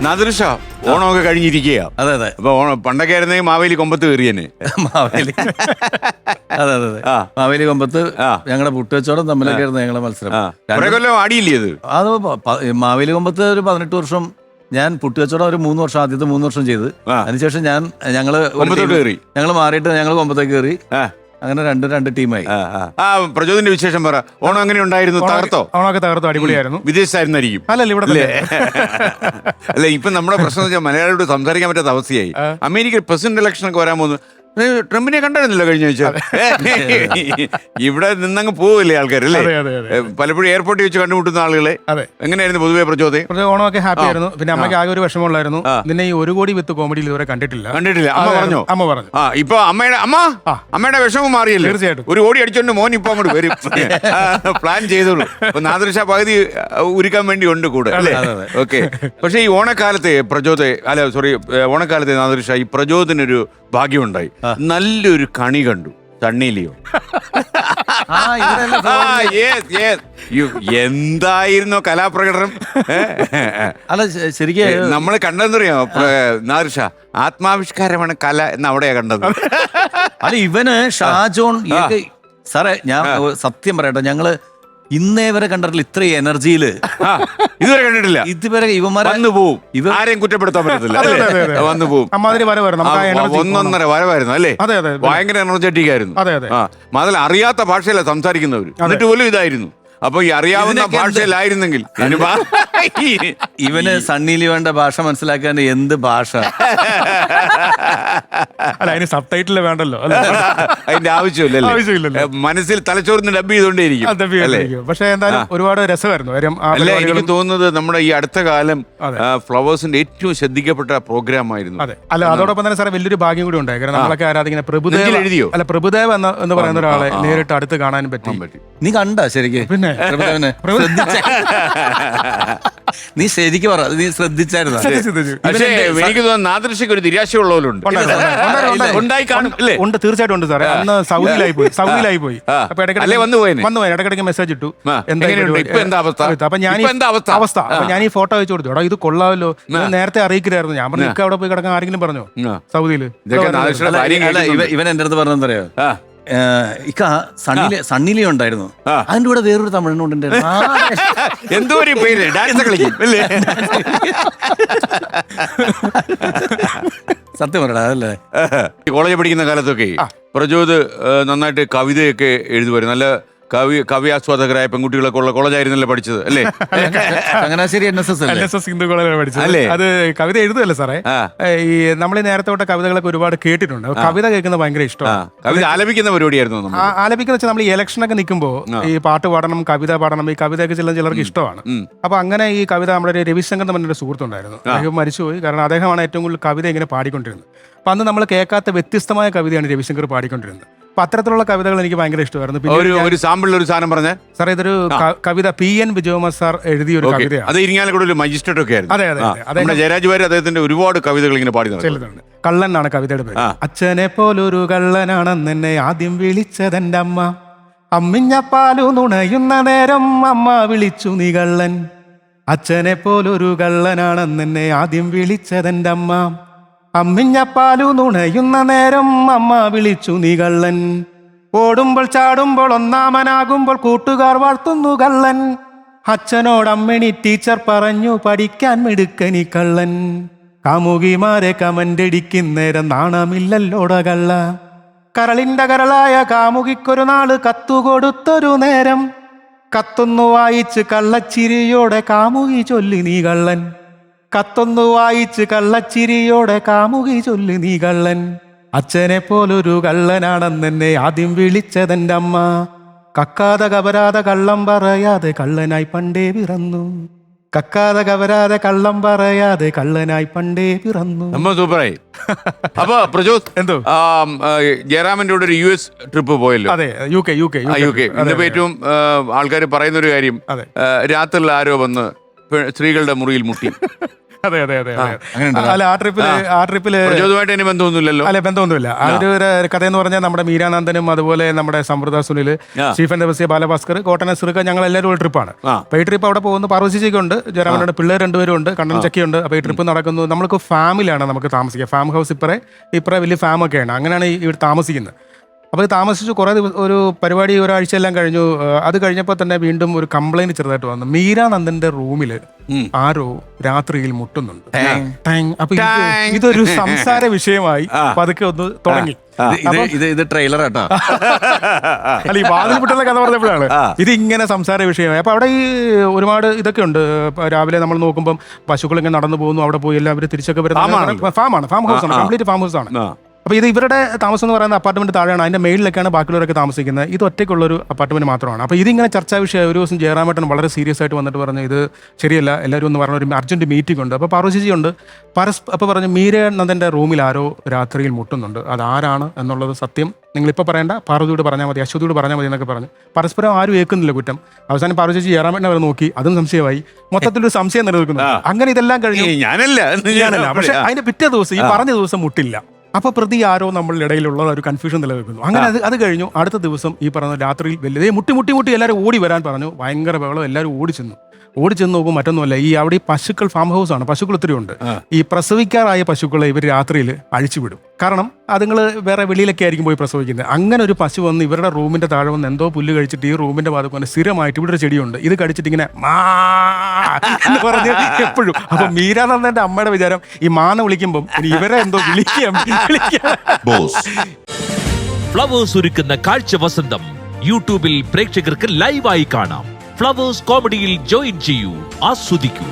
നാദൃശ ഓണമൊക്കെ കഴിഞ്ഞിരിക്കുക അതെ അതെ. അപ്പൊ ഓണം പണ്ടൊക്കെ ആയിരുന്നെങ്കിൽ മാവേലി കൊമ്പത്ത് കയറിയനെ. മാവേലി. അതെ അതെ അതെ. ആ. മാവേലി കൊമ്പത്ത് ആ. ഞങ്ങളുടെ പുട്ടുവച്ചോടം തമ്മിലൊക്കെ ആയിരുന്നു ഞങ്ങളുടെ മത്സരം. കുറെ കൊല്ലം ആടിയില്ലേ അത് അത് പ- പ- മാവേലി കൊമ്പത്ത് ഒരു പതിനെട്ട് വർഷം ഞാൻ പുട്ടുവച്ചോടം ഒരു മൂന്ന് വർഷം ആദ്യത്തെ മൂന്ന് വർഷം ചെയ്ത്. ആ. അതിനുശേഷം ഞാൻ ഞങ്ങൾ ഒരു കൊമ്പത്തോട്ട് team- കയറി. ഞങ്ങൾ മാറിയിട്ട് ഞങ്ങൾ കൊമ്പത്തേക്ക് കയറി. ആ. അങ്ങനെ രണ്ട് രണ്ട് ടീമായി. ആ, ആ. ആ പ്രചോദന്റെ വിശേഷം പറ. ഓണം അങ്ങനെ ഉണ്ടായിരുന്നു തകർത്തോ? ഓണമൊക്കെ തകർത്തു? അടിപൊളിയായിരുന്നു. വിദേശത്തായിരുന്നായിരിക്കും. അല്ലല്ല ഇവിടെ അല്ലേ തന്നെ. അല്ല? ഇപ്പൊ നമ്മുടെ പ്രശ്നം എന്ന് വെച്ചാൽ മലയാളിയോട് സംസാരിക്കാൻ പറ്റാത്ത അവസ്ഥയായി. അമേരിക്കയിൽ പ്രസിഡന്റ് ഇലക്ഷൻ ഒക്കെ വരാൻ പോകുന്നു ട്രംപിനെ കണ്ടായിരുന്നല്ലോ കഴിഞ്ഞ ആഴ്ച? ഇവിടെ നിന്നങ്ങ് പോവില്ലേ ആൾക്കാരല്ലേ അതെ, അതെ, അതെ. പലപ്പോഴും എയർപോർട്ടിൽ വെച്ച് കണ്ടുമുട്ടുന്ന ആളുകളെ. അതെ. എങ്ങനെയായിരുന്നു പൊതുവെ പ്രചോദയം കുറച്ച് ഓണമൊക്കെ ഹാപ്പി ആയിരുന്നു. പിന്നെ അമ്മയ്ക്ക് ആകെ ഒരു വിഷമമുള്ളായിരുന്നു. നിന്നെ ഈ ഒരു കോടി വിത്ത് കോമഡിയിൽ ഇതുവരെ കണ്ടിട്ടില്ല. കണ്ടിട്ടില്ല. അമ്മ പറഞ്ഞു പറഞ്ഞോ? അമ്മ പറഞ്ഞു. ആ ഇപ്പൊ അമ്മയുടെ അമ്മ? ആ. അമ്മയുടെ വിഷമം മാറിയില്ല? തീർച്ചയായിട്ടും. ഒരു ഓടി അടിച്ചോണ്ട് മോൻ ഇപ്പൊ അങ്ങോട്ട് വരും. പ്ലാൻ ചെയ്തോളൂ. അപ്പൊ നാദൃശ പകുതി ഉരുക്കാൻ വേണ്ടി ഉണ്ട് കൂടെ അല്ലേ. ഓക്കെ. പക്ഷെ ഈ ഓണക്കാലത്തെ പ്രചോദ അല്ല സോറി ഓണക്കാലത്തെ നാദൃശ ഈ പ്രചോദനൊരു ഭാഗ്യമുണ്ടായി. നല്ലൊരു കണി കണ്ടു. യ്യോ, എന്തായിരുന്നു കലാപ്രകടനം? അല്ല ശരിക്കും നമ്മൾ കണ്ടെന്നറിയോ നാദൃശ ആത്മാവിഷ്കാരമാണ് കല എന്ന് അവിടെയാ കണ്ടത്. അല്ല ഇവന് ഷാജോൺ സാറേ ഞാൻ സത്യം പറയട്ടെ ഞങ്ങൾ ഇന്നേ വരെ കണ്ടിട്ടില്ല ഇത്ര എനർജിയിൽ ആ, ഇതുവരെ കണ്ടിട്ടില്ല. ഇതുവരെ ഇവന്മാരെ വന്നു പോവും. ഇവ- ആരെയും കുറ്റപ്പെടുത്താൻ പറ്റത്തില്ല അതെ? അതെ, അതെ. വന്നു പോവും. അമ്മാതിരി വരവായിരുന്നു നമുക്ക് ആ ആ, എനർജി ഒന്നൊന്നര വരവായിരുന്നു അല്ലേ? അതെ, അതെ. ഭയങ്കര എനർജറ്റിക് ആയിരുന്നു. അതെ, അതെ. ആ മാത്രമല്ല അറിയാത്ത ഭാഷയല്ല സംസാരിക്കുന്നവര്. എന്നിട്ട് പോലും ഇതായിരുന്നു. അപ്പൊ ഈ അറിയാവുന്ന ഇതിനൊക്കെ എന്ത്? ഭാഷയിലായിരുന്നെങ്കിൽ ഇവന് സണ്ണി ലിയോന്റെ ഭാഷ മനസ്സിലാക്കാൻ എന്ത് ഭാഷ അല്ല അതിന് സബ് ടൈറ്റിൽ വേണ്ടല്ലോ അല്ലേ? അതിന്റെ ആവശ്യമില്ലല്ലേ ആവശ്യമില്ലല്ലോ. ഏ, മനസ്സിൽ തലച്ചോറിന് ഡബ് ചെയ്തോണ്ടേയിരിക്കും പക്ഷെ അല്ലേ വീട്ടിലിരിക്കും. പക്ഷേ എന്തായാലും ഒരുപാട് രസമായിരുന്നു കാര്യം ആ അല്ല എനിക്ക് പരിപാടികളും- തോന്നുന്നത് നമ്മുടെ ഈ അടുത്ത കാലം അതെ. ഫ്ലവേഴ്സിന്റെ ഏറ്റവും ശ്രദ്ധിക്കപ്പെട്ട പ്രോഗ്രാം ആയിരുന്നു അതെ അല്ല അതോടൊപ്പം തന്നെ സാറേ വലിയൊരു ഭാഗ്യം കൂടി ഉണ്ടായി കാരണം നമ്മളൊക്കെ ആരാധിക്കുന്ന പ്രഭുദേവ് എഴുതിയോ? അല്ല പ്രഭുദേവ് എന്ന എന്ന് പറയുന്ന ഒരാളെ നേരിട്ട് അടുത്ത് കാണാൻ പറ്റി പറ്റി. നീ കണ്ട ശരിക്ക്? പിന്നെ? നീ ശരിക്ക് പറ. നീ ശ്രദ്ധിച്ചായിരുന്നു? ശ്രദ്ധിച്ചു. പക്ഷേ എനിക്ക് തോന്നുന്നു നാദൃശക്ക് ഒരു നിരാശയുള്ളവരുണ്ട്. ഉണ്ടായി കാണും. അല്ലേ ഉണ്ട് തീർച്ചയായിട്ടും ഉണ്ട് സാറേ. അന്ന് സൗദിയിലായി പോയി. സൗദിയിലായി പോയി. അപ്പൊ ഇടയ്ക്കിടയ്ക്ക് വന്നു പോയേനെ? വന്നു പോയി ഇടയ്ക്കിടയ്ക്ക് മെസ്സേജ് ഇട്ടു. എന്താ അവസ്ഥ? അപ്പൊ ഞാൻ ഈ- ഇപ്പൊ എന്താ അവസ്ഥ? അപ്പൊ ഞാൻ ഈ ഫോട്ടോ അയച്ചു കൊടുത്തു. എടാ ഇത് കൊള്ളാമല്ലോ. നേരത്തെ അറിയിക്കില്ലായിരുന്നു. ഞാൻ പറഞ്ഞു അവിടെ പോയി കിടക്കാൻ ആരെങ്കിലും പറഞ്ഞോ? സൗദിയിൽ. ഇവൻ എന്റെ അടുത്ത് പറഞ്ഞെന്തറിയോ? ആ. ഇക്ക സണ്ണിലെ സണ്ണിലെ ഉണ്ടായിരുന്നു. അതിന്റെ കൂടെ വേറൊരു തമിഴിനുണ്ട് എന്തോ ഒരു പേര് ഡാൻസ് കളിക്കും അല്ലേ? സത്യം പറയടാ അതല്ലേ? കോളേജിൽ പഠിക്കുന്ന കാലത്തൊക്കെ പ്രചോദ് നന്നായിട്ട് കവിതയൊക്കെ എഴുതുമായിരുന്നു. നല്ല കവി കവ്യാസ്വാദകരായ പെൺകുട്ടികളൊക്കെ ഉള്ള കോളേജായിരുന്നല്ലേ പഠിച്ചത് അല്ലേ? Changanassery N S S N അല്ലേ എസ് എസ് ഹിന്ദു കോളേജിൽ പഠിച്ചത്. അല്ലേ? അത് കവിത എഴുതുമല്ലേ സാറേ? ഈ നമ്മൾ ഈ നേരത്തെ തൊട്ട കവിതകളൊക്കെ ഒരുപാട് കേട്ടിട്ടുണ്ട്. കവിത കേൾക്കുന്നത് ഭയങ്കര ആ. ഇഷ്ടമാണ് കവിത ആലപിക്കുന്ന പരിപാടിയായിരുന്നു നമ്മൾ. ആ- ആലപിക്കുന്ന വെച്ചാൽ നമ്മൾ ഈ ഇലക്ഷനൊക്കെ നിൽക്കുമ്പോൾ ഈ പാട്ട് പാടണം കവിത പാടണം ഈ കവിതയൊക്കെ ചില ചിലർക്ക് ഇഷ്ടമാണ്. അപ്പൊ അങ്ങനെ ഈ കവിത നമ്മുടെ ഒരു രവിശങ്കർ എന്ന് പറഞ്ഞൊരു സുഹൃത്തുണ്ടായിരുന്നു. അദ്ദേഹം മരിച്ചുപോയി. കാരണം അദ്ദേഹമാണ് ഏറ്റവും കൂടുതൽ കവിത ഇങ്ങനെ പാടിക്കൊണ്ടിരുന്നത്. അപ്പൊ അന്ന് നമ്മൾ കേൾക്കാത്ത വ്യത്യസ്തമായ കവിതയാണ് രവിശങ്കർ പാടിക്കൊണ്ടിരുന്നത്. അപ്പൊ അത്തരത്തിലുള്ള കവിതകൾ എനിക്ക് ഭയങ്കര ഇഷ്ടമായിരുന്നു. പിന്നെ ഒരു ഒരു സാമ്പിളിൽ ഒരു സാധനം പറഞ്ഞേ. സാർ ഇതൊരു ക- കവിത പി എൻ വിജയകുമാർ സാർ എഴുതിയ ഒരു ഓക്കെ. കവിതയാണ്. അത് ഇരിങ്ങാലക്കൂടെ ഒരു മജിസ്ട്രേറ്റ് ഒക്കെ ആയിരുന്നു. അതെ, അതെ, ആ, അതെ. നമ്മുടെ ജയരാജ് വാര്യർ അദ്ദേഹത്തിന്റെ ഒരുപാട് കവിതകൾ ഇങ്ങനെ പാടി നടക്കും ചെല്ലുന്നുണ്ട്. കള്ളൻ എന്നാണ് കവിതയുടെ പേര്. ആ. അച്ഛനെ പോലൊരു കള്ളനാണെന്ന് എന്നെ ആദ്യം വിളിച്ചതെന്റെ അമ്മ. അമ്മിഞ്ഞപ്പാലു നുണയുന്ന നേരം അമ്മ വിളിച്ചു നീ കള്ളൻ. അച്ഛനെ പോലൊരു കള്ളനാണെന്ന് എന്നെ ആദ്യം വിളിച്ചതെന്റെ അമ്മ. അമ്മിഞ്ഞപ്പാലു നുണയുന്ന നേരം അമ്മ വിളിച്ചു നീ കള്ളൻ. ഓടുമ്പോൾ ചാടുമ്പോൾ ഒന്നാമനാകുമ്പോൾ കൂട്ടുകാർ വാഴ്ത്തുന്നു കള്ളൻ. അച്ഛനോടമ്മിണി ടീച്ചർ പറഞ്ഞു പഠിക്കാൻ മിടുക്കനി കള്ളൻ. കാമുകിമാരെ കമന്റടിക്കുന്നേരം നാണമില്ലല്ലോട കള്ള. കരളിന്റെ കരളായ കാമുകിക്കൊരു നാൾ കത്തുകൊടുത്തൊരു നേരം. കത്തൊന്നു വായിച്ച് കള്ളച്ചിരിയോടെ കാമുകി ചൊല്ലി നീ കള്ളൻ. കത്തൊന്നു വായിച്ച് കള്ളച്ചിരിയോടെ കാമുകി ചൊല്ലി നീ കള്ളൻ. അച്ഛനെ പോലൊരു കള്ളനാണെന്നെന്നെ ആദ്യം വിളിച്ചതെന്റെ അമ്മ കക്കാതെ കവരാതെ കള്ളം പറയാതെ കള്ളനായി പണ്ടേ പിറന്നു. കക്കാതെ കവരാതെ കള്ളം പറയാതെ കള്ളനായി പണ്ടേ പിറന്നു. നമ്മ സൂപ്പറായി. അപ്പൊ പ്രജോസ് എന്തോ? ജയറാമന്റെ കൂടെ ഒരു യു എസ് ട്രിപ്പ് പോയല്ലോ. അതെ U K U K U K. ഇന്നിപ്പോ ഏറ്റവും ആൾക്കാർ പറയുന്ന ഒരു കാര്യം രാത്രിയിൽ ആരോ വന്ന് സ്ത്രീകളുടെ മുറിയിൽ മുട്ടി. അതെ അതെ അതെ. അല്ല ആ ട്രിപ്പിൽ ആ ട്രിപ്പിൽ പ്രചോദമായിട്ട് ബന്ധമൊന്നുമില്ലല്ലോ. അല്ലെ ബന്ധമൊന്നുമില്ല. ആ. ഒരു കഥ എന്ന് പറഞ്ഞാൽ നമ്മുടെ മീരാനന്ദനും അതുപോലെ നമ്മുടെ സമൃദ്ധ സുനിൽ. സ്റ്റീഫൻ ദേവസ്യ ബാലഭാസ്കർ കോട്ടന സിറുക്ക ഞങ്ങൾ എല്ലാവരും ഒരു ട്രിപ്പാണ്. അപ്പൊ ഈ ട്രിപ്പ് അവിടെ പോകുന്നു. പാർവശിച്ചൊക്കെ ഉണ്ട് ജയറാമനുണ്ട് പിള്ളേർ രണ്ടുപേരും ഉണ്ട്. കണ്ണൻ ചക്കിയുണ്ട്. അപ്പൊ ഈ ട്രിപ്പ് നടക്കുന്നു. നമ്മൾക്ക് ഫാമിലാണ് നമുക്ക് താമസിക്കുക ഫാം ഹൗസ് ഇപ്പറേ ഇപ്പറേ വലിയ ഫാമൊക്കെയാണ് അങ്ങനെയാണ് ഈ ഇവിടെ താമസിക്കുന്നത്. അപ്പോൾ ഇത് താമസിച്ചു കുറേ ദിവസം ഒരു പരിപാടി ഒരാഴ്ച എല്ലാം കഴിഞ്ഞു അത് കഴിഞ്ഞപ്പോൾ തന്നെ വീണ്ടും ഒരു കംപ്ലൈന്റ് ചെറുതായിട്ട് വന്നു. മീരാനന്ദന്റെ റൂമിൽ ആരോ രാത്രിയിൽ മുട്ടുന്നുണ്ട്. അപ്പൊ ഇതൊരു സംസാര വിഷയമായി. പതുക്കെ ഒന്ന് തുടങ്ങി. ഇത് ഇത് ട്രെയിലർ കേട്ടോ അല്ല ഈ വാതിൽ മുട്ടുന്ന കഥ പറഞ്ഞപ്പോഴാണ്. ഇത് ഇങ്ങനെ സംസാര വിഷയമായി. അപ്പൊ അവിടെ ഈ ഒരുപാട് ഇതൊക്കെ ഉണ്ട്. രാവിലെ നമ്മൾ നോക്കുമ്പോൾ പശുക്കൾ ഇങ്ങനെ നടന്നു പോകുന്നു. അവിടെ പോയി എല്ലാവരും തിരിച്ചൊക്കെ വരുന്ന. ഫാമാണ് ഫാം ഹൗസ് ആണ്. കംപ്ലീറ്റ് ഫാം ഹൗസ് ആണ്. ആ. അപ്പൊ ഇത് ഇവരുടെ താമസം എന്ന് പറയുന്ന അപ്പാർട്ട്മെന്റ് താഴെയാണ്. അതിന്റെ മേളിലൊക്കെയാണ് ബാക്കിയുള്ളവരൊക്കെ താമസിക്കുന്നത്. ഇത് ഒറ്റയ്ക്കുള്ളൊരു അപ്പാർട്ട്മെന്റ് മാത്രമാണ്. അപ്പോൾ ഇതിങ്ങനെ ചർച്ചാ വിഷയം ഒരു ദിവസം ജയറാമേട്ടൻ വളരെ സീരിയസ് ആയിട്ട് വന്നിട്ട് പറഞ്ഞു ഇത് ശരിയല്ല എല്ലാവരും ഒന്ന് പറഞ്ഞ ഒരു അർജന്റ് മീറ്റിംഗ് ഉണ്ട്. അപ്പോൾ പാർവശിജി ഉണ്ട്. പരസ് അപ്പോൾ പറഞ്ഞു മീരനന്ദന്റെ റൂമിൽ ആരോ രാത്രിയിൽ മുട്ടുന്നുണ്ട്. അതാരാണ് എന്നുള്ളത് സത്യം നിങ്ങളിപ്പോൾ പറയേണ്ട. പറയണ്ട പാർവതിയോട് പറഞ്ഞാൽ മതി അശ്വതിയോട് പറഞ്ഞാൽ മതി എന്നൊക്കെ പറഞ്ഞു. പരസ്പരം ആരും ഏൽക്കുന്നില്ല കുറ്റം. അവസാനം പാർവശിജി ജയറാമേട്ടനെ അവർ നോക്കി. അതും സംശയമായി. മൊത്തത്തിലൊരു സംശയം നിലനിൽക്കുന്നു. അങ്ങനെ ഇതെല്ലാം കഴിഞ്ഞു. ഞാനല്ല. പക്ഷേ. അതിന്റെ പിറ്റേ ദിവസം ഈ പറഞ്ഞ ദിവസം മുട്ടില്ല. അപ്പൊ പ്രതി ആരോ നമ്മളുടെ ഇടയിലുള്ള ഒരു കൺഫ്യൂഷൻ നിലനിൽക്കുന്നു. അങ്ങനെ അത് അത് കഴിഞ്ഞു. അടുത്ത ദിവസം ഈ പറഞ്ഞ രാത്രിയിൽ വലിയ മുട്ടി മുട്ടി മുട്ടി എല്ലാവരും ഓടി വരാൻ പറഞ്ഞു. ഭയങ്കര ബഹളം. എല്ലാവരും ഓടി ചെന്നു. ഓടി ചെന്ന് നോക്കും മറ്റൊന്നുമല്ല ഈ അവിടെ പശുക്കൾ ഫാം ഹൗസ് ആണ്. പശുക്കൾ ഒത്തിരി ഉണ്ട്. ഈ പ്രസവിക്കാറായ പശുക്കളെ ഇവർ രാത്രിയിൽ അഴിച്ചുവിടും. കാരണം അതുങ്ങൾ വേറെ വെളിയിലൊക്കെ ആയിരിക്കും പോയി പ്രസവിക്കുന്നത്. അങ്ങനെ ഒരു പശു വന്ന് ഇവരുടെ റൂമിന്റെ താഴെ വന്ന് എന്തോ പുല്ല് കഴിച്ചിട്ട് ഈ റൂമിന്റെ ഭാഗത്ത് വന്ന് സ്ഥിരമായിട്ട് ഇവിടെ ഒരു ചെടിയുണ്ട്. ഇത് കടിച്ചിട്ട് ഇങ്ങനെ മാ എന്ന് പറഞ്ഞ് എപ്പോഴും. അപ്പൊ എന്റെ അമ്മയുടെ വിചാരം ഈ മാന വിളിക്കുമ്പം ഇവരെ എന്തോ വിളിക്കാം വിളിക്കാം. ഫ്ലവേഴ്സ് ഒരുക്കുന്ന കാഴ്ച വസന്തം യൂട്യൂബിൽ പ്രേക്ഷകർക്ക് ലൈവായി കാണാം. ഫ്ലവേഴ്സ് കോമഡിയിൽ ജോയിൻ ചെയ്യൂ ആസ്വദിക്കൂ.